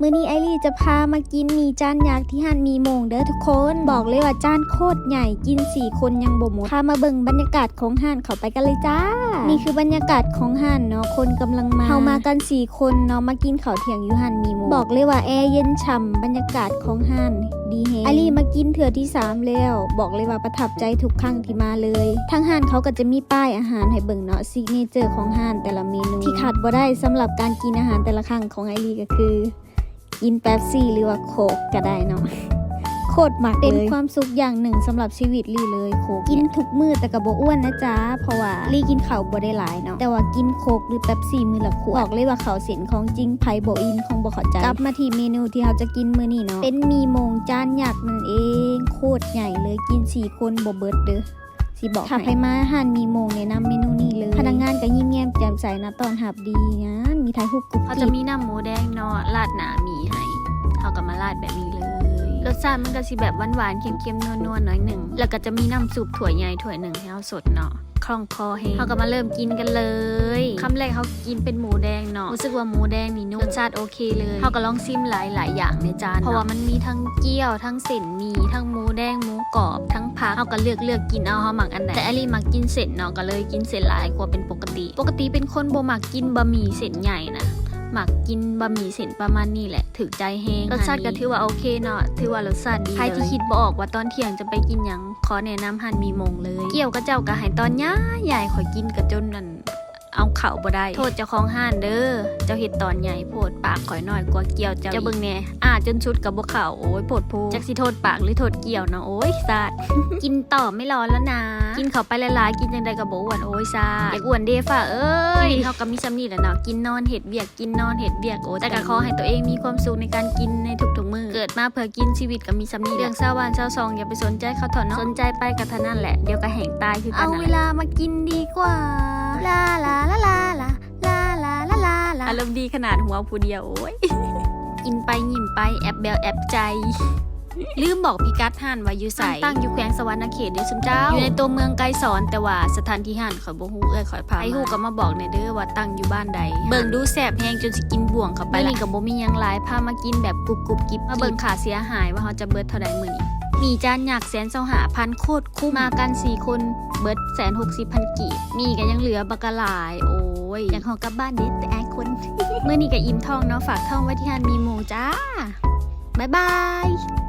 มื้อนี้ไอรีจะพามากินมีจานยักษ์ที่หันมีโมงเด้อทุกคน บอกเลยว่าจานโคตรใหญ่กินสี่คนยังบ่หมดพามาเบิ่งบรรยากาศของห้านเขาไปกันเลยจ้า นี่คือบรรยากาศของห้านเนาะคนกำลังมาเฮามากันสี่คนเนาะมากินข้าวเที่ยงอยู่หันมีโมงบอกเลยว่าแอร์เย็นฉ่ำบรรยากาศของห้านดีแฮงไอรีมากินเถื่อที่สามแล้ว บอกเลยว่าประทับใจทุกครั้งที่มาเลยทางห้านเขาก็จะมีป้ายอาหารให้เบิ่งเนาะซิกเนเจอร์ของห้านแต่ละเมนูที่ขาดบ่ได้สำหรับการกินอาหารแต่ละครั้งของไอรีก็คือ กินแป๊บซี่หรือว่าโคกก็ได้เนาะโคตรมักเป็นความสุขอย่างหนึ่งสำหรับชีวิตลี่เลยโคกกินทุกมื้อแต่ก็บ่อ้วนนะจ๊ะเพราะว่าลี่กินข้าวบ่ได้หลายเนาะแต่ว่ากินโคกหรือแป๊บซี่มื้อละขวดบอกเลยว่าเขาวเสียนของจริงไผบ่อินคงบ่เข้าใจกลับมาที่เมนูที่เราจะกินมื้อนี้เนาะเป็นหมีโมงจานยักษ์นั่นเอง โคตรใหญ่เลยกินสี่คนบ่เบิดเด้อ สิบอกถ้าใครมาอาหารมีโมงแนะนำเมนูนี้เลยพนักงานก็ยิ้มแย้มแจ่มใสนะตอนหับดีงานมีไทยฮุกกุ๊กเขากิ๊จะบมีน้ำหมูแดงเนาะราดหนาหมีให้เขาก็มาราดแบบนี้เลยรสชาติมันก็สิแบบหวานๆเค็มๆนัวๆหน่อยหนึ่งแล้วก็จะมีน้ำซุปถั่วใหญ่ถั่วหนึ่งให้เราสดเนาะคล่องคอให้เขาก็มาเริ่มกินกันเลยคำแรกเขากินเป็นหมูแดงเนาะรู้สึกว่าหมูแดงนี่นุ่มรสชาติโอเคเลยเขาก็ลองซิมหลายๆอย่างในจานเพราะว่ามันมีทั้งเกี๊ยวทั้งเส้นหมีทั้งหมูแดงหมูกร อบทั้งผักเขาก็เลือกเลือกกินเอาเขาหมักอันไหนแต่อลี่มักกินเสร็จเนาะก็เลยกินเสร็จหลายกว่าเป็นปกติ ปกติเป็นคนบ่มักกินบะหมี่เส้นใหญ่นะหมักกินบะหมี่เส้นประมาณนี้แหละถึกใจแห้งรสชาติก็ถือว่าโอเคเนาะถือว่ารสชาติดีใครที่คิดบอกว่าตอนเที่ยงจะไปกินหยังขอแนะนำหันมีมงเลย เกี่ยวกับเจ้าก็ให้ตอนย่าใหญ่ขอยกินกับจนนั่น เอาเข่าบ่ได้ โทษเจ้าของห้านเด้อ เจ้าเห็ดตอนใหญ่โพดปากข่อยน้อยกว่าเกี่ยวเจ้าเจ้าเบิ่งแหน่อ่าจนชุดกับบ่เข่าโอ้ยโพดโพจักสิโทษปากหรือโทษเกี่ยวเนาะโอ้ยซาดกินต่อไม่รอแล้วนะ กินเข้าไปหลายๆกินจังใดก็บ่อ้วนโอ้ยซาดอยากอ้วนเด้ฝ่าเอ้ยเฮาก็มีซ้ำนี่แหละเนาะกินนอนเห็ดเวียกกินนอนเห็ดเวียกโอ้แต่ก็ขอให้ตัวเองมีความสุขในการกินในทุกๆมื้อเกิ ดมาเพื่อกินชีวิตก็มีซ้ำนี่เรื่องเศร้าวันเศร้าซองอย่าไปสนใจเขาถอนเนาะสนใจไปกับท่านั่นแหละ เดี๋ยวก็แห้งตายคือกันเอานั่นเวแหละลามากินดีกว่าลาลาลาลาลาลาลาลาลาลาอารมณ์ดีขนาดหัวผู้เดียวโอ้ยกินไปยิ้มไปแอบเบลแอบใจ ลืมบอกพิกัดห่านว่าอยู่ใสตั้งอยู่แขวงสวรรณเขตเด้อซุมเจ้า อยู่ในตัวเมืองไกลสอนแต่ว่าสถานที่ห่านข่อยบ่ฮู้เอ้ยข่อยพาไอ้ฮู้ก็มาบอกในอยเด้อว่าตั้งอยู่บ้านใด เบิ่งดูแสบแฮงจนสิกินบ่วงเข้าไปละนี่ก็บ่มีหยังหลายพามากินแบบกรุบกรุบกิบมาเบิ่งค่าเสียหายว่าเขาจะเบิดเท่าใดมื้อนี้มีจานหยักแสนเสาหาพันโคตรคุ้มมากันสี่คนเบิดแสนหกสิบพันกีบมีกันยังเหลือบักกะหลาย โอ้ยอยากหอกลับบ้านเด็ดแต่ไอายคนเมื่อนี้กับอิ่มทองเนาะฝากท่องไว้ที่ฮันมีหมูจ้า บ๊ายบาย